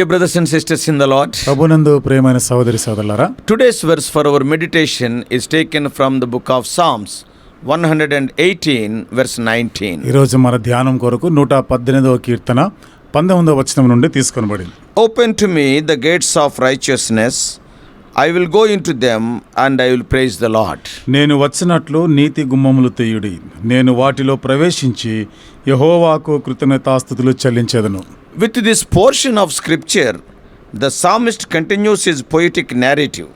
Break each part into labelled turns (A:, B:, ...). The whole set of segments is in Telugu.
A: Priya brothers and sisters in the Lord
B: ప్రభునందు ప్రేమైన సోదరి సోదరులారా
A: today's verse for our meditation is taken from the book of Psalms one hundred and eighteen verse nineteen
B: ఈరోజు మన ధ్యానం కొరకు నూట పద్దెనిమిదవ కీర్తన పంతొమ్మిదవ వచనం నుండి తీసుకొనబడింది.
A: Open to me the gates of righteousness I will go into them and I will praise the Lord
B: నేను వచ్చినట్లు నీతి గుమ్మములు తెయ్యుడి నేను వాటిలో ప్రవేశించి యహోవాకు కృతజ్ఞతాస్థుతులు చెల్లించదను.
A: With this portion of scripture the psalmist continues is poetic narrative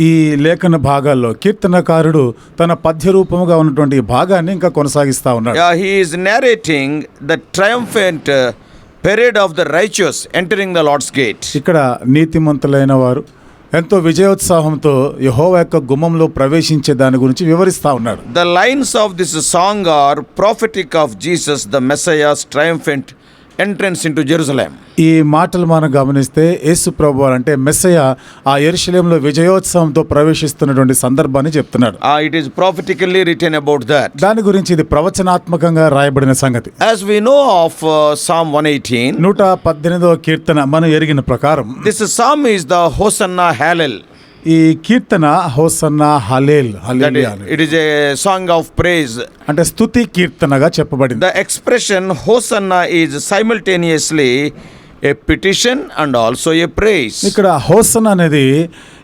B: ఈ లేఖన భాగాల్లో కీర్తనకారుడు తన పద్య రూపముగా ఉన్నటువంటి భాగాన్ని ఇంకా కొనసాగిస్తా ఉన్నాడు.
A: He is narrating the triumphant parade of the righteous entering the Lord's gate
B: ఇక్కడ నీతిమంతులైన వారు ఎంతో విజయోత్సాహంతో యహోవ యొక్క గుమ్మంలో ప్రవేశించే దాని గురించి వివరిస్తా ఉన్నాడు.
A: The lines of this song are prophetic of Jesus the Messiah's triumphant entrance into Jerusalem.
B: ఈ మాటలు మనం గమనిస్తే యేసు ప్రభు అంటే మెస్సయ ఆ ఎరుశలేంలో విజయోత్సవంతో ప్రవేశిస్తున్నటువంటి సందర్భాన్ని చెప్తున్నాడు
A: it is prophetically written about that.
B: దాని గురించి ఇది ప్రవచనాత్మకంగా రాయబడిన సంగతి
A: As we know of uh, Psalm 118,
B: నూట పద్దెనిమిదవ కీర్తన మనం ఎరిగిన ప్రకారం
A: this psalm is the Hosanna Hallel.
B: ఈ కీర్తన Hosanna
A: Hallel it is a song of praise
B: అంటే స్థుతి కీర్తనగా చెప్పబడింది.
A: The expression Hosanna is simultaneously a petition and also a praise
B: ఇక్కడ హోసన్ అనేది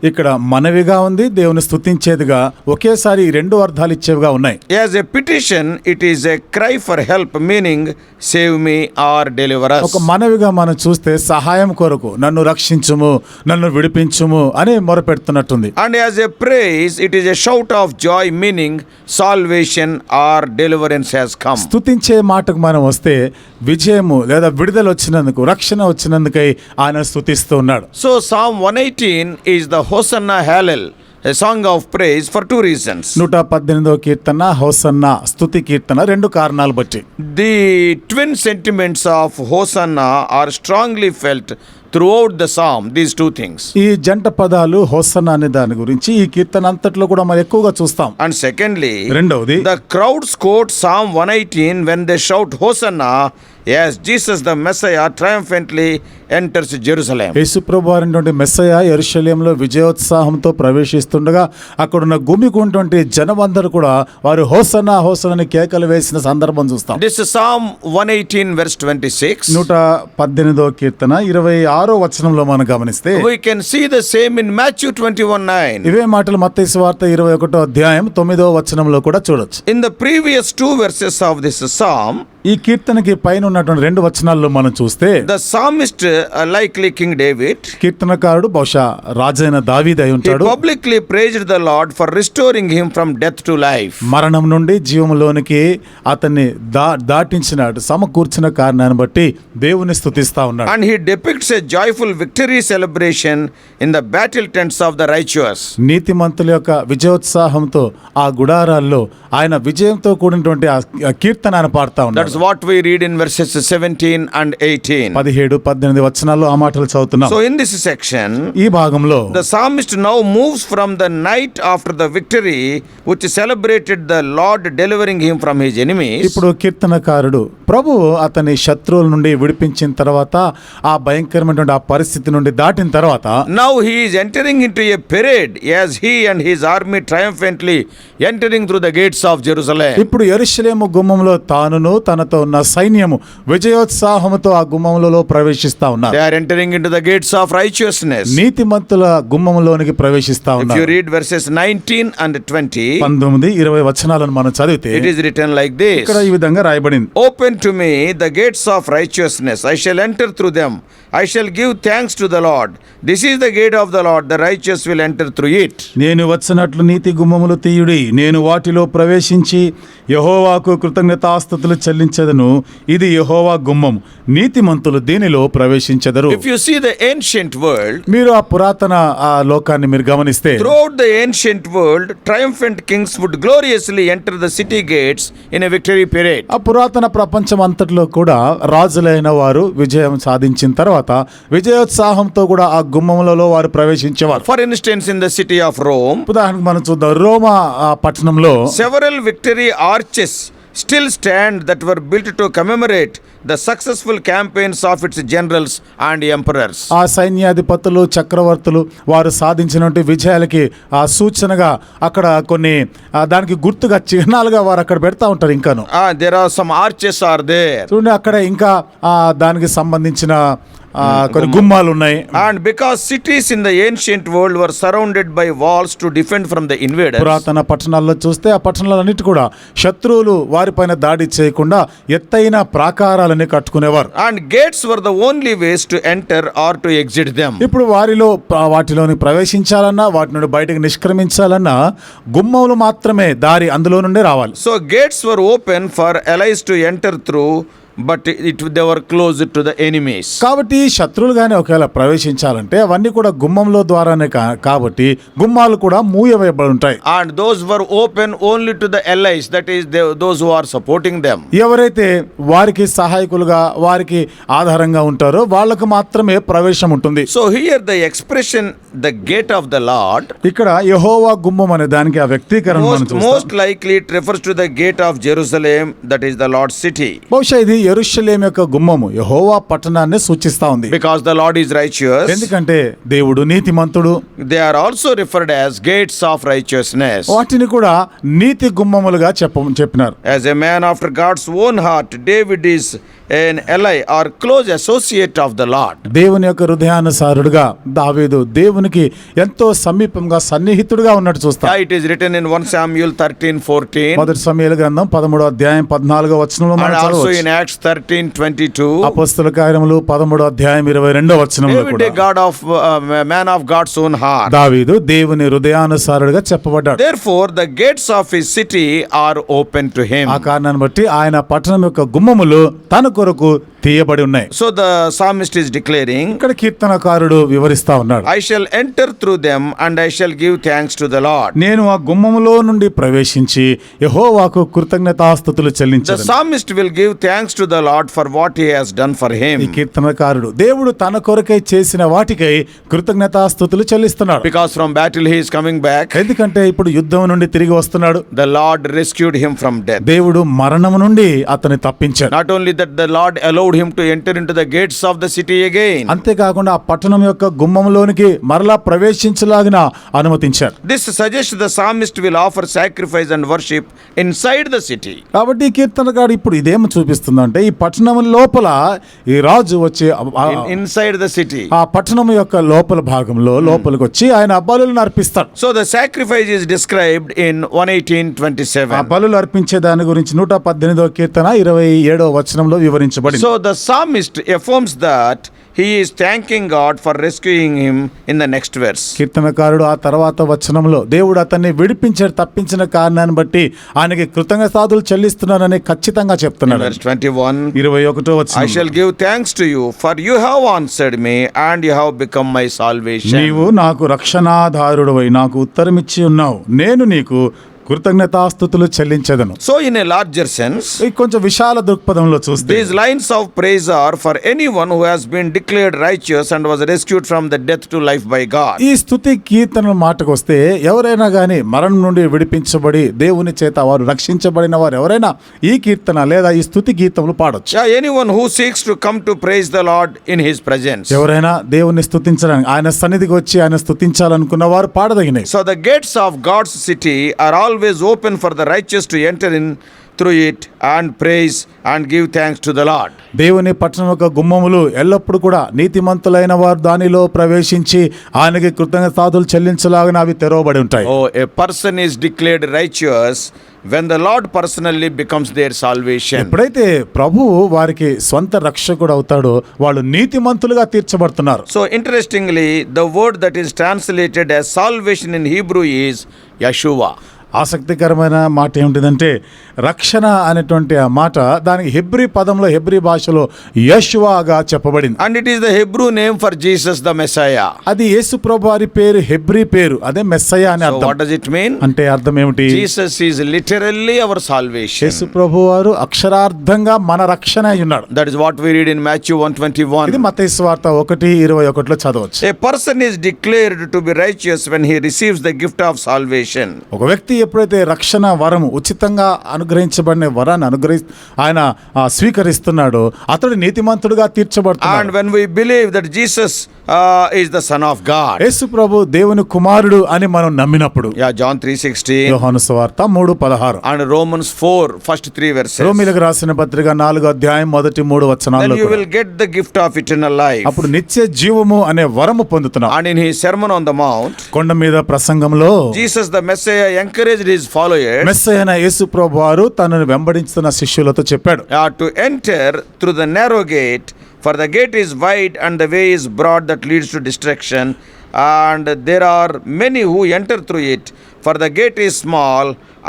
B: ఇక్కడ మనవిగా ఉంది దేవుని స్తుతించేదిగా ఒకేసారి రెండు అర్థాలు ఇచ్చేవిగా ఉన్నాయి
A: a petition, it is a cry for help, meaning save me or deliver us.
B: ఒక మనవిగా మనం చూస్తే సహాయం కొరకు నన్ను రక్షించుము నన్ను విడిపించుము అని మొరపెడుతున్నట్టుంది
A: And as a praise, it is a shout of joy, meaning salvation or deliverance has come.
B: స్తుతించే మాటకు మనం వస్తే విజయము లేదా విడుదల వచ్చినందుకు రక్షణ వచ్చినందుకై ఆయన స్తుతిస్తూ ఉన్నాడు
A: So, Psalm 118 is the Hosanna Hallel, a song of praise for two reasons.
B: నూట పద్దెనిమిదవ కీర్తన హోసన్న స్తుతి కీర్తన రెండు కారణాలు బట్టి
A: The twin sentiments of Hosanna are strongly felt throughout the psalm, these two things.
B: ఈ జంట పదాలు హోసన్న అనే దాని గురించి ఈ కీర్తన అంతట్లో కూడా మనం ఎక్కువగా చూస్తాం
A: And secondly,
B: రెండవది
A: the crowds quote Psalm 118 when they shout Hosanna as Jesus the Messiah triumphantly enters Jerusalem.
B: యేసుప్రభు అయినటువంటి మెస్సయ ఎరుషలేంలో విజయోత్సాహంతో ప్రవేశిస్తుండగా అక్కడున్న గుమికున్నటువంటి జనమందరూ కూడా వారు హోసన్న హోసన్న అని కేకలు వేసిన సందర్భం చూస్తాం
A: This is Psalm 118, verse 26.
B: నూట పద్దెనిమిదో కీర్తన ఇరవై ఆరో వచనంలో మనం గమనిస్తే
A: We can see the same in Matthew 21 9.
B: ఇవే మాటలు మత్తయి వార్త ఇరవై ఒకటో అధ్యాయం తొమ్మిదో వచనంలో కూడా చూడొచ్చు
A: In the previous two verses of this psalm,
B: ఈ కీర్తనకి పైన ఉన్నటువంటి రెండు వచనాల్లో మనం చూస్తే
A: the psalmist, likely King David
B: కీర్తనకారుడు బహుశా రాజైన దావీద్ అయి ఉంటాడు.
A: Publicly praise the Lord for restoring him from death to life
B: మరణం నుండి జీవంలోనికి అతన్ని దాటించినాడు సమకూర్చిన కారణాన్ని బట్టి దేవుని స్థుతిస్తా ఉన్నాడు.
A: And he depicts a joyful victory celebration in the battle tents of the righteous
B: నీతి మంతుల యొక్క విజయోత్సాహంతో ఆ గుడారాల్లో ఆయన విజయంతో కూడినటువంటి ఆ కీర్తన ఆయన పాడుతా ఉన్నాడు.
A: That's what we read in verses seventeen and eighteen
B: పదిహేడు పద్దెనిమిది వచనాల్లో ఆ మాటలు చదువుతున్నాం.
A: సో ఇన్ దిస్ సెక్షన్
B: ఈ భాగంలో
A: the psalmist now moves from the night after the victory which celebrated the Lord delivering him from his enemy
B: ఇప్పుడు కీర్తనకారుడు ప్రభు అతని శత్రువుల నుండి విడిపించిన తర్వాత ఆ భయంకరమైనటువంటి ఆ పరిస్థితి నుండి దాటిన తర్వాత
A: now he is entering into a parade as he and his army triumphantly entering through the gates of Jerusalem
B: ఇప్పుడు ఎరుసలేము గుమ్మంలో తానును తనతో ఉన్న సైన్యము విజయోత్సాహముతో ఆ గుమ్మంలో ప్రవేశిస్తా ఉన్నారు.
A: They are gates of righteousness
B: నీతిమంతుల గుమ్మములోనికి ప్రవేశిస్తా
A: రీడ్ వర్సెస్ 19 అండ్ 20
B: 19 20 మనం చదివితే ఇట్ ఈ విధంగా రాయబడింది.
A: Open to me the gates of righteousness I shall enter through them I shall give thanks to the Lord this is the gate of the Lord the righteous will enter through it
B: నేను వచ్చినట్లు నీతి గుమ్మములు తీయుడి. నేను వాటిలో ప్రవేశించి యహోవాకు కృతజ్ఞత ఆస్తులు చెల్లించదను. ఇది యహోవా గుమ్మం. నీతిమంతులు దీనిలో ప్రవేశించదరు.
A: If you see the ancient world
B: మీరు ఆ పురాతన ఆ లోకాన్ని మీరు గమనిస్తే
A: throughout the ancient world triumphant kings would gloriously enter the city gates in a victory period
B: ఆ పురాతన ప్రపంచం అంతట్లో కూడా రాజులైన వారు విజయం సాధించిన తర్వాత తర్వాత విజయోత్సాహంతో కూడా ఆ గుమ్మములలో వారు ప్రవేశించేవారు.
A: For instance in the city of Rome
B: ఉదాహరణకు మనం చూద్దాం. రోమా పట్టణంలో
A: several victory arches still stand that were built to commemorate the successful campaigns of its generals and emperors
B: ఆ సైన్యాధిపతులు చక్రవర్తులు వారు సాధించినటువంటి విజయాలకి ఆ సూచనగా అక్కడ కొన్ని దానికి గుర్తుగా చిహ్నాలుగా వారు అక్కడ పెడతా ఉంటారు ఇంకాను.
A: There are some arches are
B: they అక్కడ ఇంకా దానికి సంబంధించిన కొన్ని గుమ్మాలు ఉన్నాయి
A: and because cities in the ancient world were surrounded by walls to defend from the invader
B: పురాతన పట్టణాల్లో చూస్తే ఆ పట్టణాలన్నిటి కూడా శత్రువులు వారిపైన దాడి చేయకుండా ఎత్తైన ప్రాకారాలని కట్టుకునేవారు.
A: And gates were the only ways to enter or to exit them
B: ఇప్పుడు వారిలో వాటిలోని ప్రవేశించాలన్నా వాటి నుండి బయటకు నిష్క్రమించాలన్నా గుమ్మములు మాత్రమే దారి అందులో నుండే రావాలి.
A: So gates were open for allies to enter through but it they were close to the enemies
B: కాబట్టి శత్రువులు కానీ ఒకవేళ ప్రవేశించాలంటే అవన్నీ కూడా గుమ్మంలో ద్వారానే కాబట్టి గుమ్మాలు కూడా మూయవేయబడి ఉంటాయి.
A: And those were open only to the allies that is those who supporting them
B: ఎవరైతే వారికి సహాయకులుగా వారికి ఆధారంగా ఉంటారో వాళ్ళకు మాత్రమే ప్రవేశం ఉంటుంది.
A: So here the expression the gate of the Lord
B: ఇక్కడ యహోవా గుమ్మం అనే దానికి ఆ వ్యక్తీకరణ
A: most likely it refers to the gate of Jerusalem that is the Lord city
B: బహుశా ఇది ఎరుషలేం యొక్క గుమ్మము యహోవా పట్టణాన్ని సూచిస్తా ఉంది.
A: Because the Lord is righteous
B: ఎందుకంటే దేవుడు నీతిమంతుడు.
A: They are also referred as gates of righteousness
B: వాటిని కూడా నీతి గుమ్మములుగా చెప్ప చెప్పినారు.
A: As a man after God's own heart David is an ally or close associate of the Lord.
B: దేవుని యొక్క హృదయానుసారుడుగా దావీదు దేవునికి ఎంతో సమీపంగా సన్నిహితుడుగా ఉన్నట్టు చూస్తాం
A: it is written in 1 Samuel 13 14.
B: మొదటి సమయాల గ్రంథం పదమూడో అధ్యాయం పద్నాలుగో వచనంలో
A: And
B: మనం
A: also
B: చదవచ్చు
A: in Acts 13 22.
B: అపస్తుల కార్యములు పదమూడో అధ్యాయం ఇరవై రెండో వచనంలో
A: David,
B: కూడా
A: a God of uh, man of God's own heart.
B: దావీదు దేవుని హృదయానుసారుడుగా చెప్పబడ్డాడు
A: Therefore, the gates of his city are open to him.
B: ఆ కారణాన్ని బట్టి ఆయన పట్టణం యొక్క గుమ్మములు తన కొరకు తీయబడి ఉన్నాయి.
A: So the psalmist is declaring
B: ఇక్కడ కీర్తనకారుడు వివరిస్తా ఉన్నాడు.
A: I shall enter through them and I shall give thanks to the Lord
B: నేను ఆ గుమ్మములో నుండి ప్రవేశించి యహో వాకు
A: కృతజ్ఞతాస్తుతులు
B: చెల్లించాను the
A: psalmist will give thanks to the Lord for what he has done for him ఈ
B: కీర్తనకారుడు దేవుడు తన కొరకై చేసిన వాటికై కృతజ్ఞతాస్తుతులు చెల్లిస్తున్నాడు.
A: Because from battle he is coming back
B: ఎందుకంటే ఇప్పుడు యుద్ధం నుండి తిరిగి వస్తున్నాడు.
A: The Lord rescued him from death
B: దేవుడు మరణము నుండి అతని తప్పించాడు.
A: Not only that the Lord allowed him to enter into the gates of the city again
B: అంతేకాకుండా ఆ పట్టణం యొక్క గుమ్మంలోనికి మరలా ప్రవేశించలాగిన అనుమతించారు.
A: This suggest the psalmist will offer sacrifice and worship inside the city
B: కాబట్టి కీర్తనగాడు ఇప్పుడు ఇదేమి చూపిస్తుంది అంటే ఈ పట్టణం లోపల ఈ రాజు వచ్చి
A: ఇన్ సైడ్ ద సిటీ
B: ఆ పట్టణం యొక్క లోపల భాగంలో లోపలికి వచ్చి ఆయన బలులను అర్పిస్తారు
A: so the sacrifice is described in one
B: eighteen
A: twenty seven ఆ
B: బలులు అర్పించే దాని గురించి నూట పద్దెనిమిదో కీర్తన ఇరవై ఏడో వచనంలో వివరి వివరించబడింది.
A: So the psalmist affirms that he is thanking God for rescuing him in the next verse
B: కీర్తనకారుడు ఆ తర్వాత వచనంలో దేవుడు అతన్ని విడిపించారు తప్పించిన కారణాన్ని బట్టి ఆయనకి కృతజ్ఞతాదులు చెల్లిస్తున్నారని ఖచ్చితంగా చెప్తున్నాడు.
A: ట్వంటీ వన్
B: ఇరవై ఒకటో వచ్చిన
A: I give thanks to you for you have answered me and you have become my salvation
B: నీవు నాకు రక్షణాధారుడు నాకు ఉత్తరం ఇచ్చి ఉన్నావు. నేను నీకు కృతజ్ఞతాస్తులు చెల్లించదను.
A: So in a larger sense
B: కొంచెం విశాల దృక్పథంలో చూస్తే
A: these lines of praise are for anyone has been declared righteous and was rescued from the death to life by గా
B: ఈ స్థుతి కీర్తనల మాటకు వస్తే ఎవరైనా కానీ మరణం నుండి విడిపించబడి దేవుని చేత వారు రక్షించబడిన వారు ఎవరైనా ఈ కీర్తన లేదా ఈ స్థుతి గీతములు పాడొచ్చు.
A: Anyone to come to praise the Lord in his presence
B: ఎవరైనా దేవుని స్థుతించడానికి ఆయన సన్నిధికి వచ్చి ఆయన స్థుతించాలనుకున్న వారు పాడదగినాయి
A: so the gates of God's city are all always open for the righteous to enter in through it and praise and give thanks to the Lord
B: దేవుని పట్టణం యొక్క గుమ్మములు ఎల్లప్పుడూ కూడా నీతిమంతులైన వారు దానిలో ప్రవేశించి ఆయనకి కృతజ్ఞతలు చెల్లించలాగా అవి తెరవబడి ఉంటాయి.
A: ఓ a person is declared righteous when the Lord personally becomes their salvation
B: ఎప్పుడైతే ప్రభు వారికి స్వంత రక్షకుడు అవుతాడో వాళ్ళు నీతిమంతులుగా తీర్చబడుతున్నారు.
A: So interestingly the word that is translated salvation in Hebrew is Yeshua
B: ఆసక్తికరమైన మాట ఏమిటిదంటే రక్షణ అనేటువంటి ఆ మాట దానికి హెబ్రి పదంలో హెబ్రి భాషలో యశ్వాగా చెప్పబడింది.
A: And it is the Hebrew name for Jesus the Messiah
B: అది యేసు ప్రభువారి పేరు హెబ్రి పేరు. అదే మెస్సయా అని అర్థం.
A: వాట్ ఇట్ మీన్
B: అంటే అర్థం ఏమిటి?
A: Jesus is literally our salvation
B: యేసు ప్రభువారు అక్షరార్థంగా మన రక్షణ అయి ఉన్నాడు.
A: That is what we read in match
B: Matthew
A: 121
B: ఇది మత సువార్త 1 21 లో చదవొచ్చు.
A: A person is declared to be righteous when he receives the gift of salvation
B: ఒక వ్యక్తి ఎప్పుడైతే రక్షణ వరము ఉచితంగా అనుగ్రహించబడిన వరాన్ని అనుగ్రహి ఆయన స్వీకరిస్తున్నాడో అతడు నీతిమంతుడుగా
A: And
B: తీర్చబడుతున్నాడు
A: when we believe that Jesus uh, is the Son of God.
B: యేసు ప్రభు దేవుని కుమారుడు అని మనం నమ్మినప్పుడు
A: Yeah, John 3.16
B: యోహాను సువార్త మూడు పదహారు
A: and Romans 4, first three verses.
B: రోమిలకు రాసిన పత్రిక నాలుగో అధ్యాయం మొదటి మూడు
A: Then
B: వచనాల్లో
A: you
B: కూడా.
A: will get the gift of eternal life.
B: అప్పుడు నిత్య జీవము అనే వరము పొందుతున్నాం
A: And in his Sermon on the Mount,
B: కొండ మీద ప్రసంగంలో
A: Jesus the Messiah encouraged his followers
B: మెస్సైన యేసు ప్రభు వారు తనను వెంబడించుతున్న శిష్యులతో చెప్పాడు
A: uh, to enter through the narrow gate, for the gate is wide and the way is broad that leads to destruction, and there are many who enter through it. For the gate is small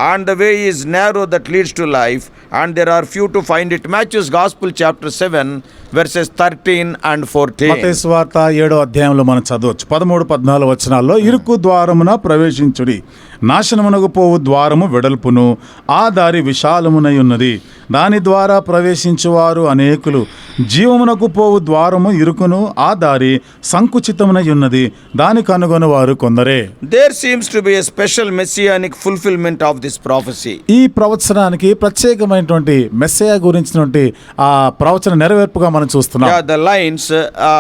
A: and the way is narrow that leads to life, and there are few to find it. Matthew's Gospel, chapter 7, verses 13 and 14.
B: మతేసు వార్త ఏడో అధ్యాయంలో మనం చదవచ్చు పదమూడు పద్నాలుగు వచనాల్లో ఇరుకు ద్వారమున ప్రవేశించుడి నాశనమునగుపోవు ద్వారము వెడల్పును ఆ దారి విశాలమునై ఉన్నది దాని ద్వారా ప్రవేశించువారు అనేకులు. జీవమునకు పోవు ద్వారము ఇరుకును ఆ దారి సంకుచితమునై ఉన్నది దాని కనుగొన వారు కొందరే
A: there seems to be special messianic fulfilment of this prophecy
B: ఈ ప్రవచనానికి ప్రత్యేకమైనటువంటి మెస్సయ గురించినటువంటి ఆ ప్రవచన నెరవేర్పుగా మనం చూస్తున్నాం.
A: The lines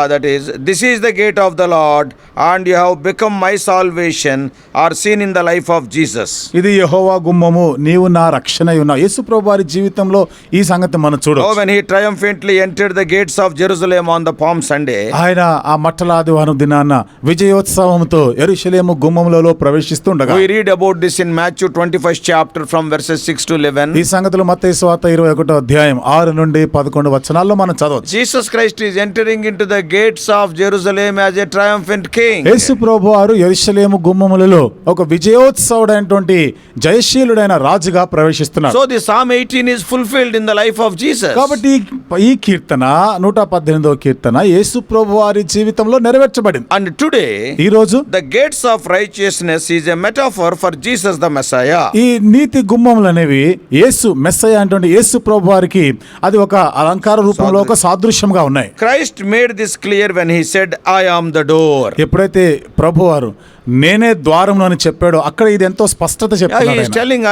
A: that is this is the gate of the Lord and you have become my salvation are seen in the life life of Jesus.
B: ఇది యెహోవా గుమ్మము నీవు నా రక్షణ ఉన్నావు యేసు ప్రభు వారి జీవితంలో ఈ సంగతి మనం
A: Oh,
B: చూడవచ్చు
A: when he triumphantly entered the gates of Jerusalem on the Palm Sunday,
B: ఆయన ఆ మట్టల ఆదివారం దినాన విజయోత్సవంతో ఎరుషలేము గుమ్మములలో ప్రవేశిస్తుండగా
A: we read about this in Matthew 21st chapter from verses 6 to 11.
B: ఈ సంగతులు మత్తయి ఇరవై ఒకటో అధ్యాయం ఆరు నుండి పదకొండు వచనాల్లో మనం చదవచ్చు
A: Jesus Christ is entering into the gates of Jerusalem as a triumphant king.
B: యేసు ప్రభు వారు ఎరుషలేము గుమ్మములలో ఒక ఉత్సవుడైనటువంటి జయశీలుడైన రాజుగా ప్రవేశిస్తున్నారు
A: so the psalm eighteen is fulfilled in the life of Jesus
B: కాబట్టి ఈ కీర్తన నూట పద్దెనిమిదవ కీర్తన యేసు ప్రభు వారి జీవితంలో నెరవేర్చబడింది.
A: అండ్ టుడే
B: ఈ రోజు
A: the gates of righteousness is a metaphor for Jesus the Messiah
B: ఈ నీతి గుమ్మములు అనేవి యేసు మెస్సయ అంటే యేసు ప్రభు వారికి అది ఒక అలంకార రూపంలో ఒక సాదృశ్యంగా ఉన్నాయి.
A: Christ made this clear when he said I am the door
B: ఎప్పుడైతే ప్రభు వారు నేనే ద్వారము అని చెప్పాడో అక్కడ ఇది ఎంతో స్పష్టత
A: Yeah, he
B: చెప్తున్నాడు
A: is
B: ఆయన.
A: telling,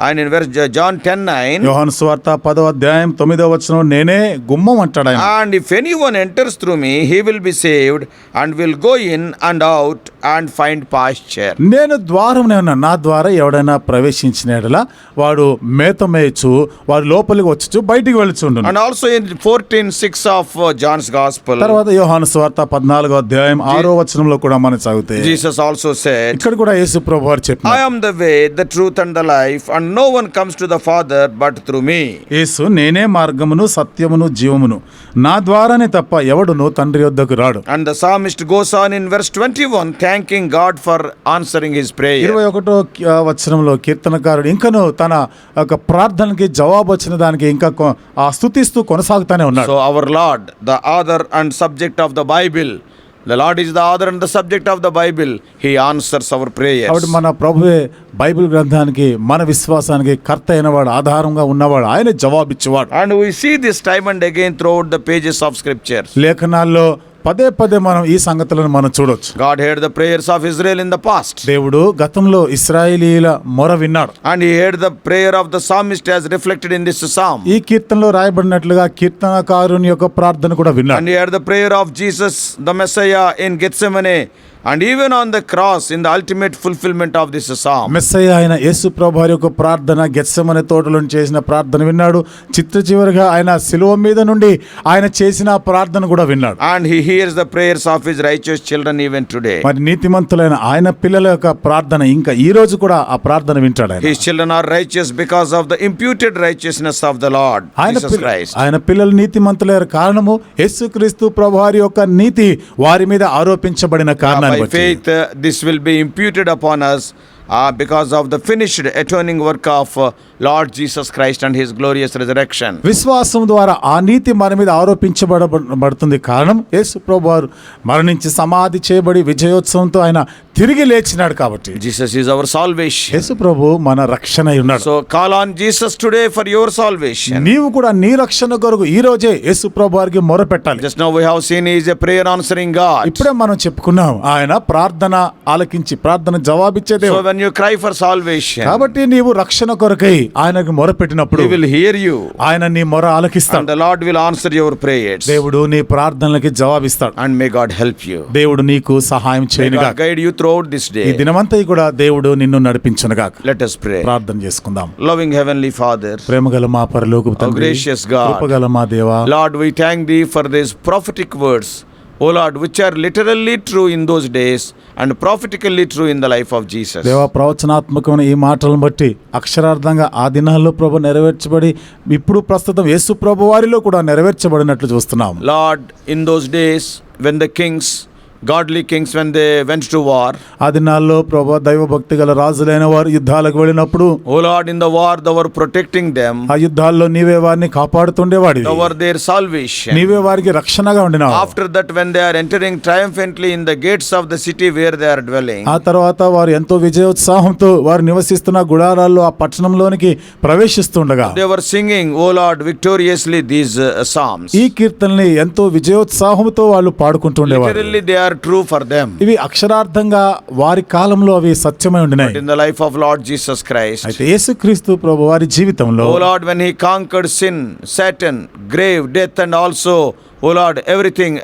A: ఆయన జాన్ టెన్ నైన్
B: యోహన్ స్వార్త పదవ అధ్యాయం తొమ్మిదో వచ్చిన నేనే గుమ్మం
A: and if any enters through he will be saved and will go in and out and find pasture
B: నేను ద్వారం నా ద్వారా ఎవడైనా ప్రవేశించిన వాడు మేత మేచు వాడు లోపలికి వచ్చు బయటికి వెళ్ళచ్చు
A: and also in fourteen six of John's gospel
B: తర్వాత యోహాన్ స్వార్త పద్నాలుగో అధ్యాయం ఆరో వచనంలో కూడా మనం చదివితే
A: ఆల్సో సే
B: ఇక్కడ కూడా యేసు ప్రభు వారు
A: చెప్పారు
B: I
A: am the way the truth and the life and no one comes to the father but through me
B: యేసు నేనే మార్గమును సత్యమును జీవమును. నా ద్వారానే తప్ప ఎవడునో తండ్రి యొద్దకు రాడు.
A: And the psalmist goes on in verse 21 thanking God for answering his prayer
B: 21వ వచనంలో కీర్తనకారుడు ఇంకను తన ఒక ప్రార్థనకి జవాబు వచ్చిన దానికి ఇంకా ఆ స్తుతిస్తూ కొనసాగుతానే ఉన్నాడు.
A: So our Lord the author and subject of the Bible the Lord is the author and the subject of the Bible, He answers our prayers.
B: కాబట్టి మన ప్రభువే బైబిల్ గ్రంథానికి మన విశ్వాసానికి కర్త అయినవాడు ఆధారంగా ఉన్నవాడు ఆయన జవాబిచ్చేవాడు
A: And we see this time and again throughout the pages of scriptures.
B: లేఖనాల్లో పదే పదే మనం ఈ సంగతులను మనం చూడొచ్చు.
A: God heard the prayers of Israel in the past
B: దేవుడు గతంలో ఇస్రాయేలీల మొర విన్నాడు.
A: And he heard the prayer of the psalmist has reflected in this psalm
B: ఈ కీర్తనలో రాయబడినట్లుగా కీర్తనకారుని యొక్క ప్రార్థన కూడా విన్నాడు.
A: And he heard the prayer of Jesus the Messiah in Gethsemane And even on the cross, in the ultimate fulfillment of this psalm.
B: Messiah ఆయన యేసు ప్రభు యొక్క ప్రార్థన గెత్సమనే తోటలో చేసిన ప్రార్థన విన్నాడు చిత్త చివరిగా ఆయన శిలువ మీద నుండి ఆయన చేసిన ప్రార్థన కూడా విన్నాడు
A: And he hears the prayers of his righteous children even today.
B: మరి నీతిమంతులైన ఆయన పిల్లల యొక్క ప్రార్థన ఇంకా ఈ రోజు కూడా ఆ ప్రార్థన వింటాడు ఆయన
A: His children are righteous because of the imputed righteousness of the Lord,
B: ఆయన. ఆయన పిల్లలు నీతిమంతులైన కారణము యేసుక్రీస్తు ప్రభు యొక్క నీతి వారి మీద ఆరోపించబడిన కారణాన్ని
A: by faith uh, this will be imputed upon us. Uh, because of the finished atoning work of uh, Lord Jesus Christ and his glorious resurrection.
B: విశ్వాసం ద్వారా ఆ నీతి మన మీద ఆరోపించబడబడుతుంది కారణం యేసు ప్రభు వారు మరణించి సమాధి చేయబడి విజయోత్సవంతో ఆయన తిరిగి లేచినాడు కాబట్టి
A: Jesus is our salvation.
B: యేసు ప్రభు మన రక్షణ ఉన్నాడు
A: So call on Jesus today for your salvation.
B: నీవు కూడా నీ రక్షణ కొరకు ఈ రోజే యేసు ప్రభు వారికి మొర పెట్టాలి
A: Just now we have seen he is a prayer answering God.
B: ఇప్పుడే మనం చెప్పుకున్నాం ఆయన ప్రార్థన ఆలకించి ప్రార్థన జవాబిచ్చే దేవుడు
A: యు క్రై సాల్వేషన్
B: కాబట్టి నీవు రక్షణ కొరకై ఆయనకు మొర
A: పెట్టినప్పుడు విల్ హియర్ యూ
B: ఆయన నీ మొర ఆలకిస్తాడు.
A: Lord will answer your prayers
B: దేవుడు నీ ప్రార్థనలకి జవాబిస్తాడు.
A: And may God help you
B: దేవుడు నీకు సహాయం చేయనుగా
A: guide you throughout this day ఈ
B: దినమంతా కూడా దేవుడు నిన్ను నడిపించనుగా
A: లెట్ us ప్రే
B: ప్రార్థన చేసుకుందాం.
A: లవింగ్ హెవెన్లీ ఫాదర్
B: ప్రేమగల మా
A: పరలోకపు తండ్రి
B: గ్రేషియస్ మా దేవా
A: Lord we thank thee for this prophetic words O Lord, which are literally true in those days and prophetically true in the life of Jesus.
B: దేవా ప్రవచనాత్మకమైన ఈ మాటలను బట్టి అక్షరార్థంగా ఆ దినాల్లో ప్రభు నెరవేర్చబడి ఇప్పుడు ప్రస్తుతం యేసు ప్రభు వారిలో కూడా నెరవేర్చబడినట్లు చూస్తున్నాం
A: Lord, in those days when the kings, godly kings when they went to war
B: ఆ దినాల్లో ప్రభా దైవ భక్తి గల రాజులైన వారు యుద్ధాలకు వెళ్ళినప్పుడు
A: O in war the were protecting them
B: ఆ యుద్ధాల్లో నీవే వారిని కాపాడుతుండేవాడు
A: ఓవర్ దేర్ సాల్వేషన్
B: నీవే వారికి రక్షణగా ఉండిన
A: after that when they entering triumphantly in gates of the city where they are
B: ఆ తర్వాత వారు ఎంతో విజయోత్సాహంతో వారు నివసిస్తున్న గుడారాల్లో ఆ పట్టణంలోనికి ప్రవేశిస్తుండగా.
A: They were singing O Lord victoriously these songs
B: ఈ కీర్తనని ఎంతో విజయోత్సాహంతో వాళ్ళు పాడుకుంటుండేవారు.
A: They are true for them
B: ఇవి అక్షరార్థంగా వారి కాలంలో అవి సత్యమై ఉండినాయి.
A: In the life of Lord Jesus Christ
B: అయితే యేసు క్రీస్తు ప్రభు వారి జీవితంలో
A: O Lord when he conquered sin Satan grave death and also O Lord everything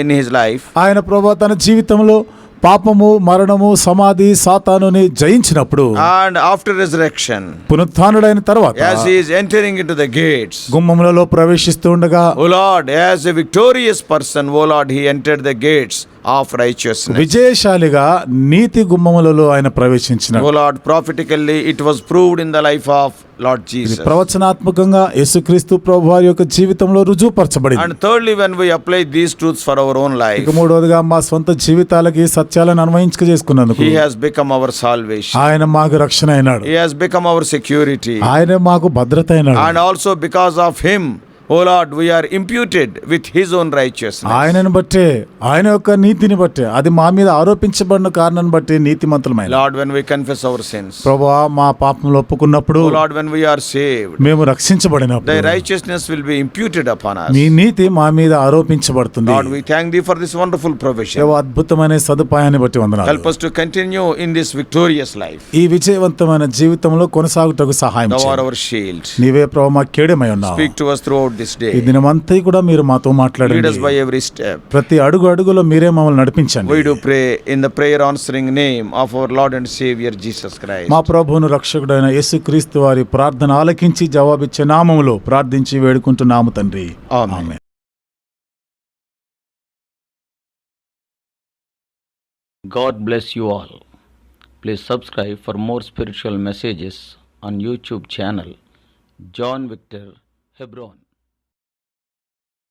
A: in his life
B: ఆయన ప్రభు తన జీవితంలో పాపము మరణము సమాధి సాతానుని జయించినప్పుడు
A: అండ్ ఆఫ్టర్ రిజరెక్షన్
B: పునరుద్ధానుడైన తర్వాత
A: as he is entering into the gates
B: గుమ్మములలో ప్రవేశిస్తుండగా
A: O Lord as a victorious person O Lord he enter entered the gates of righteous
B: విజయశాలిగా నీతి గుమ్మములలో ఆయన ప్రవేశించిన
A: Lord prophetically it was proved in the life of Lord Jesus
B: ప్రవచనాత్మకంగా యేసుక్రీస్తు ప్రభు వారి యొక్క జీవితంలో రుజువుపరచబడి
A: and thirdly when we apply these truths for our own life
B: ఇక మా సొంత జీవితాలకి సత్యాలను అన్వయించక చేసుకున్నాను
A: he has become our salvation
B: ఆయన మాకు రక్షణ అయినాడు.
A: He has become our security
B: ఆయన మాకు భద్రత అయినాడు.
A: And also because of him O Lord we are imputed with his own righteous
B: ఆయనను బట్టే ఆయన యొక్క నీతిని బట్టి అది మా మీద ఆరోపించబడిన కారణం బట్టి నీతి మంత్రులమైన
A: lord when we confess our sins
B: ప్రభా మా పాపంలో ఒప్పుకున్నప్పుడు
A: lord when we are save
B: మేము రక్షించబడినప్పుడు
A: thy righteousness will be imputed upon us
B: మీ నీతి మా మీద ఆరోపించబడుతుంది.
A: Lord we thank thee for this wonderful provision
B: ఏవో అద్భుతమైన సదుపాయాన్ని బట్టి వందనాలు.
A: Help to continue in this victorious life
B: ఈ విజయవంతమైన జీవితంలో కొనసాగుటకు సహాయం చేయండి
A: అవర్ షీల్డ్
B: నీవే ప్రభా మా కేడమై ఉన్నావు.
A: Speak to us through throughout this
B: ఈ. దినమంతా కూడా మీరు మాతో మాట్లాడండి
A: us by every step.
B: ప్రతి అడుగు అడుగులో మీరే మమ్మల్ని నడిపించండి
A: We do pray in the prayer answering name of our Lord and Savior Jesus Christ.
B: మా ప్రభువును రక్షకుడైన యేసుక్రీస్తు వారి ప్రార్థన ఆలకించి జవాబిచ్చే నామములో ప్రార్థించి వేడుకుంటున్నాము తండ్రి. ఆమేన్.
C: God bless you all. Please subscribe for more spiritual messages on YouTube channel John Victor Hebron.